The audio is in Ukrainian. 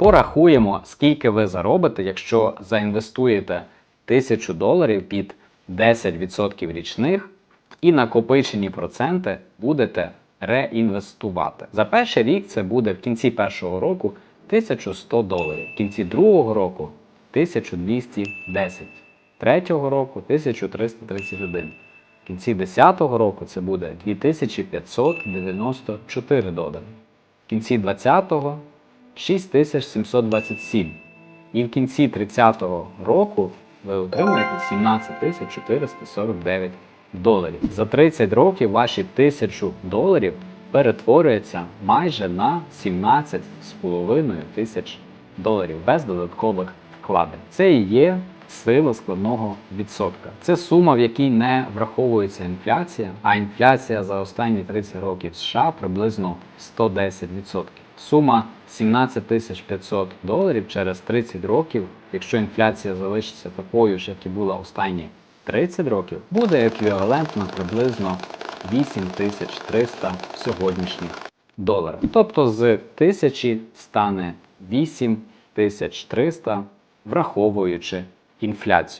Порахуємо, скільки ви заробите, якщо заінвестуєте 1000 доларів під 10% річних і накопичені проценти будете реінвестувати. За перший рік це буде в кінці першого року 1100 доларів, в кінці другого року 1210, третього року 1331. В кінці 10-го року це буде 2594 долари. В кінці 20-го 6727. І в кінці 30-го року ви отримаєте 17 449 доларів. За 30 років ваші 1000 доларів перетворюються майже на 17,5 тисяч доларів без додаткових вкладень. Це і є сила складного відсотка. Це сума, в якій не враховується інфляція, а інфляція за останні 30 років США приблизно 110%. Сума 17 500 доларів через 30 років, якщо інфляція залишиться такою ж, як і була останні 30 років, буде еквівалентно приблизно 8300 сьогоднішніх доларів. Тобто з 1000 стане 8300, враховуючи інфляцію.